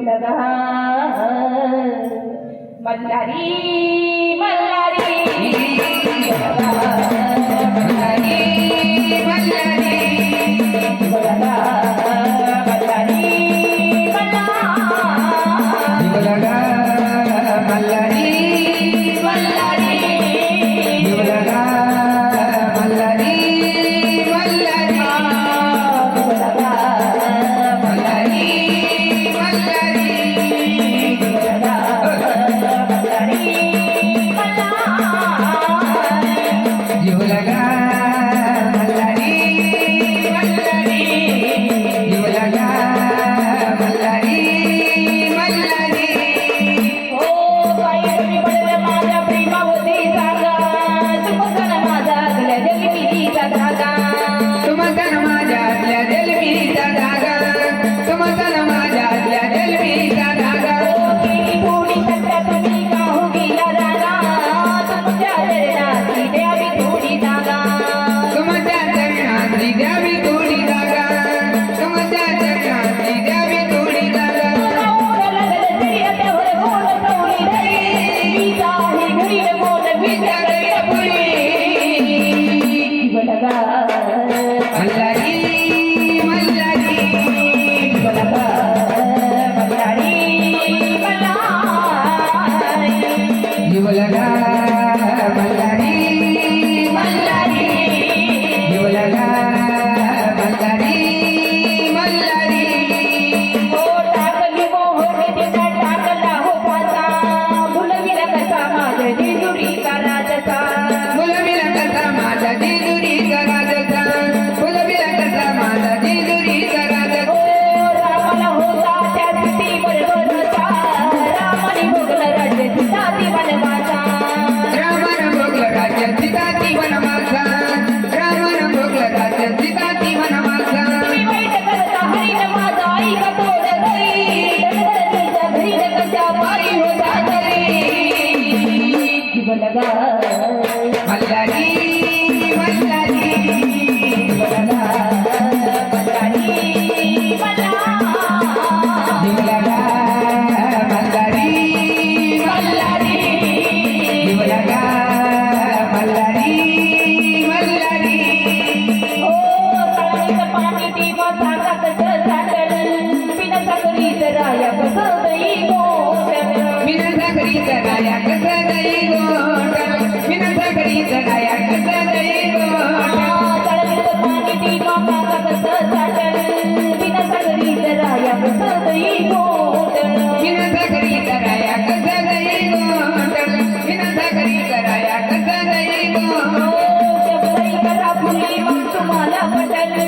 लगा मल्हारी मल्हारी लगा, मल्हारी. जीवलगा मल्हारी மல்லடி ಮನ ಬದಲ